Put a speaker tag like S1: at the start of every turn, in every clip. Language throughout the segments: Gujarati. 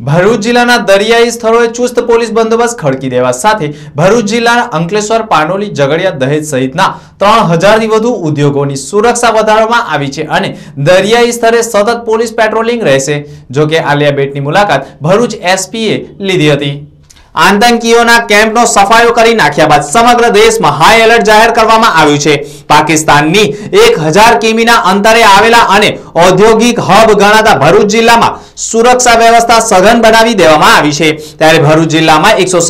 S1: ભરૂચ જિલ્લાના દરિયાઈ સ્થળોએ ચુસ્ત પોલીસ બંદોબસ્ત ખડકી દેવા સાથે ભરૂચ જિલ્લાના અંકલેશ્વર, પાનોલી, ઝઘડિયા દહેજ સહિતના ત્રણ હજારથી વધુ ઉદ્યોગોની સુરક્ષા વધારવામાં આવી છે અને દરિયાઈ સ્તરે સતત પોલીસ પેટ્રોલિંગ રહેશે જોકે આલિયા બેટની મુલાકાત ભરૂચ એસપીએ લીધી હતી. આતંકીઓના કેમ્પનો સફાયો કરી નાખ્યા બાદ સમગ્ર દેશમાં હાઈ એલર્ટ જાહેર કરવામાં આવ્યું છે. પાકિસ્તાનની એક હજાર કિમીના અંતરે આવેલા અને ઔદ્યોગિક હબ ગણાતા ભરૂચ જિલ્લામાં સુરક્ષા વ્યવસ્થા સઘન બનાવી દેવામાં આવી છે. ત્યારે ભરૂચ જિલ્લામાં એકસો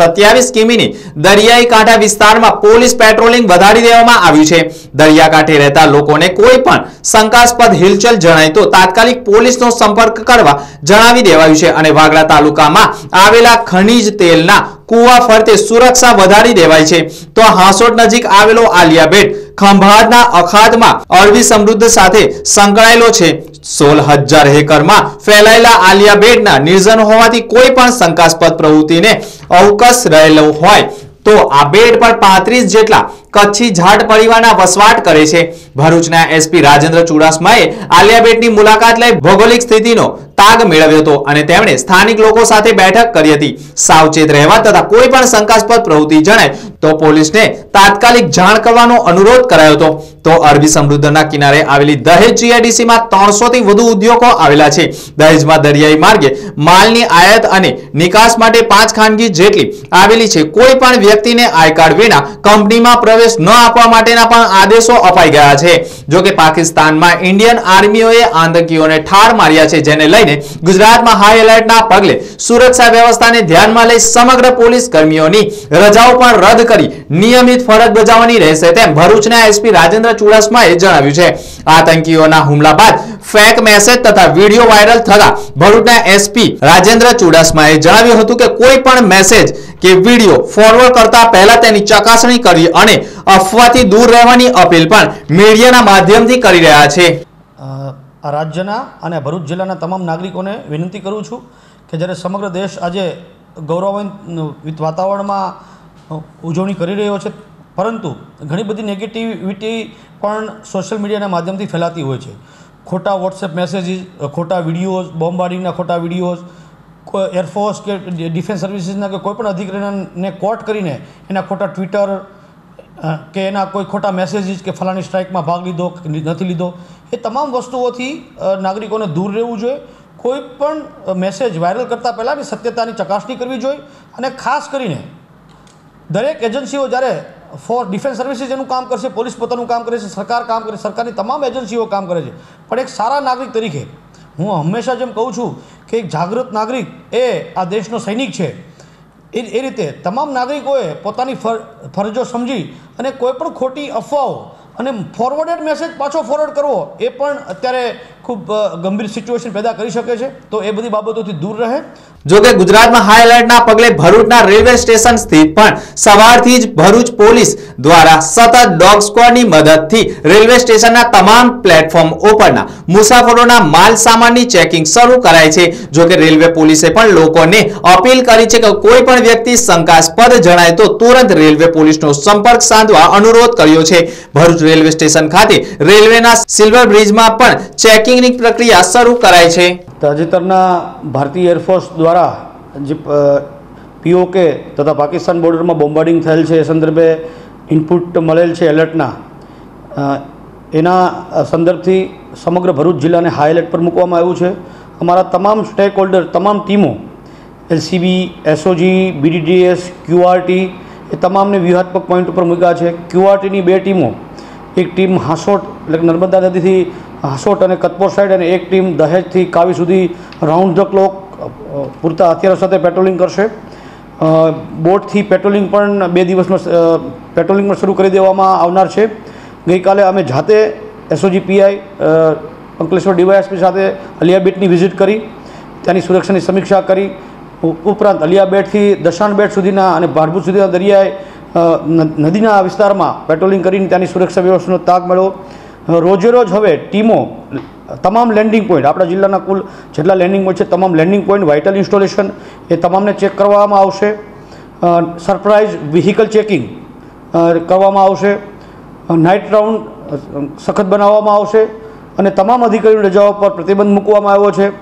S1: કિમીની દરિયાઈ કાંઠા વિસ્તારમાં પોલીસ પેટ્રોલિંગ વધારી દેવામાં આવ્યું છે. દરિયાકાંઠે રહેતા લોકોને કોઈ પણ શંકાસ્પદ હિલચલ જણાય તો તાત્કાલિક પોલીસનો સંપર્ક કરવા જણાવી દેવાયું છે અને વાગડા તાલુકામાં આવેલા ખનીજ તેલના કુવા ફરતે સુરક્ષા વધારી દેવાય છે. તો હાંસોટ નજીક આવેલો આલિયા બેટ ખંભાતના અખાતમાં અળવી સમૃદ્ધ સાથે સંકળાયેલો છે. સોળ હજાર એકરમાં ફેલાયેલા આલિયા બેડના નિર્જન હોવાથી કોઈ પણ શંકાસ્પદ પ્રવૃત્તિને અવકાશ રહેલો હોય. તો આ બેડ પર પાંત્રીસ જેટલા કચ્છી જાટ પરિવારના વસવાટ કરે છે. ભરૂચના એસપી રાજેન્દ્ર ચુડાસમાએ આલિયા બેટની મુલાકાત લઈ ભૌગોલિક સ્થિતિનો તાગ મેળવ્યો હતો અને તેમણે સ્થાનિક લોકો સાથે બેઠક કરી હતી. સાવચેત રહેવા તથા કોઈ પણ શંકાસ્પદ પ્રવૃત્તિ જણાય તો પોલીસને તાત્કાલિક જાણ કરવાનો અનુરોધ કરાયો હતો. તો અરબી સમુદ્રના કિનારે આવેલી દહેજ જીઆઈડીસીમાં ત્રણસો થી વધુ ઉદ્યોગો આવેલા છે. દહેજમાં દરિયાઈ માર્ગે માલની આયાત અને નિકાસ માટે પાંચ ખાનગી જેટલી આવેલી છે. કોઈ પણ વ્યક્તિને આઈ કાર્ડ વિના કંપનીમાં પ્રવેશ ન આપવા માટેના પણ આદેશો અપાઈ ગયા છે. જોકે પાકિસ્તાનમાં ઇન્ડિયન આર્મીઓએ આતંકીઓને ઠાર માર્યા છે, જેને લઈને ગુજરાતમાં હાઈ એલર્ટના પગલે સુરક્ષા વ્યવસ્થાને ધ્યાનમાં લઈ સમગ્ર પોલીસ કર્મીઓની રજાઓ પણ રદ કરી નિયમિત ફરજ બજાવવાની રહેશે તેમ ભરૂચના એસપી રાજેન્દ્ર ચુડાસમાએ જણાવ્યું છે. આતંકીઓના હુમલા બાદ ફેક મેસેજ તથા વીડિયો વાયરલ થતા ભરૂચના એસપી રાજેન્દ્ર ચુડાસમાએ જણાવ્યું હતું કે કોઈ પણ મેસેજ કે વીડિયો ફોરવર્ડ કરતા પહેલા તેની ચકાસણી કરી અને અફવાથી દૂર રહેવાની અપીલ પણ મીડિયાના માધ્યમથી કરી રહ્યા છે.
S2: રાજ્યના અને ભરૂચ જિલ્લાના તમામ નાગરિકોને વિનંતી કરું છું કે જ્યારે સમગ્ર દેશ આજે ગૌરવાન્વિત વાતાવરણમાં ઉજવણી કરી રહ્યો છે, પરંતુ ઘણી બધી નેગેટિવિટી પણ સોશિયલ મીડિયાના માધ્યમથી ફેલાતી હોય છે. ખોટા વોટ્સએપ મેસેજીસ ખોટા વિડીયોઝ બોમ્બાર્ડિંગના ખોટા વિડીયોઝ એરફોર્સ કે ડિફેન્સ સર્વિસીસના કે કોઈપણ અધિકારીને કોર્ટ કરીને એના ખોટા ટ્વિટર કે એના કોઈ ખોટા મેસેજીસ કે ફલાણી સ્ટ્રાઇકમાં ભાગ લીધો કે નથી લીધો, એ તમામ વસ્તુઓથી નાગરિકોને દૂર રહેવું જોઈએ. કોઈ પણ મેસેજ વાયરલ કરતાં પહેલાંની સત્યતાની ચકાસણી કરવી જોઈએ અને ખાસ કરીને દરેક એજન્સીઓ જ્યારે ફોર ડિફેન્સ સર્વિસીસ એનું કામ કરશે, પોલીસ પોતાનું કામ કરે છે, સરકાર કામ કરે સરકારની તમામ એજન્સીઓ કામ કરે છે. પણ એક સારા નાગરિક તરીકે હું હંમેશા જેમ કહું છું કે એક જાગૃત નાગરિક એ આ દેશનો સૈનિક છે. એ એ રીતે તમામ નાગરિકોએ પોતાની ફર ફરજો સમજી અને કોઈપણ ખોટી અફવાઓ અને ફોરવર્ડેડ મેસેજ પાછો ફોરવર્ડ કરવો એ પણ અત્યારે ખૂબ ગંભીર સિચ્યુએશન પેદા કરી શકે છે. તો એ બધી બાબતોથી દૂર રહે.
S1: જોકે ગુજરાતમાં હાઈ એલર્ટના પગલે ભરૂચના રેલવે સ્ટેશન સ્થિત પણ સવારથી જ ભરૂચ પોલીસ દ્વારા સતત ડોગ સ્ક્વોડની મદદથી રેલવે સ્ટેશનના તમામ પ્લેટફોર્મ ઉપરના મુસાફરોના માલ સામાનની ચેકિંગ શરૂ કરાય છે. જોકે રેલવે પોલીસે પણ લોકોને અપીલ કરી છે કે કોઈ પણ વ્યક્તિ શંકાસ્પદ જણાય તો તુરંત રેલવે પોલીસનો સંપર્ક સાધવા અનુરોધ કર્યો છે. ભરૂચ રેલવે સ્ટેશન ખાતે રેલવેના સિલ્વર બ્રિજમાં પણ ચેકિંગની પ્રક્રિયા શરૂ કરાય છે.
S2: તાજેતરના ભારતીય એરફોર્સ દ્વારા જે પીઓકે તથા પાકિસ્તાન બોર્ડરમાં બોમ્બાર્ડિંગ થયેલ છે એ સંદર્ભે ઇનપુટ મળેલ છે એલર્ટના. એના સંદર્ભથી સમગ્ર ભરૂચ જિલ્લાને હાઈ એલર્ટ પર મૂકવામાં આવ્યું છે. અમારા તમામ સ્ટેક હોલ્ડર તમામ ટીમો એલસીબી એસઓજી બીડીડીએસ ક્યુઆરટી એ તમામને વ્યૂહાત્મક પોઈન્ટ ઉપર મૂક્યા છે. ક્યુઆરટીની બે ટીમો એક ટીમ હાંસોટ, એટલે નર્મદા નદીથી હાંસોટ અને કતપોર સાઈડ અને એક ટીમ દહેજથી કાવી સુધી રાઉન્ડ ધ ક્લોક પૂરતા હથિયારો સાથે પેટ્રોલિંગ કરશે. બોટથી પેટ્રોલિંગ પણ બે દિવસમાં પેટ્રોલિંગમાં શરૂ કરી દેવામાં આવનાર છે. ગઈકાલે અમે જાતે એસઓજી પીઆઈ અંકલેશ્વર ડીવાયએસપી સાથે અલિયા બેટની વિઝિટ કરી, ત્યાંની સુરક્ષાની સમીક્ષા કરી. ઉપરાંત અલિયા બેટથી દશાણ બેટ સુધીના અને ભારભૂત સુધીના દરિયાએ નદીના વિસ્તારમાં પેટ્રોલિંગ કરીને ત્યાંની સુરક્ષા વ્યવસ્થાનો તાગ મળ્યો. રોજેરોજ રોજે રોજ હવે ટીમો, તમામ લેન્ડિંગ પોઈન્ટ, આપણા જિલ્લાના કુલ જેટલા લેન્ડિંગ પોઈન્ટ છે, તમામ લેન્ડિંગ પોઈન્ટ, વાઇટલ ઇન્સ્ટોલેશન, એ તમામને ચેક કરવામાં આવશે. સરપ્રાઇઝ વ્હીકલ ચેકિંગ કરવામાં આવશે. નાઇટ રાઉન્ડ સખત બનાવવામાં આવશે. અને તમામ અધિકારીઓ રજાઓ પર પ્રતિબંધ મૂકવામાં આવ્યો છે.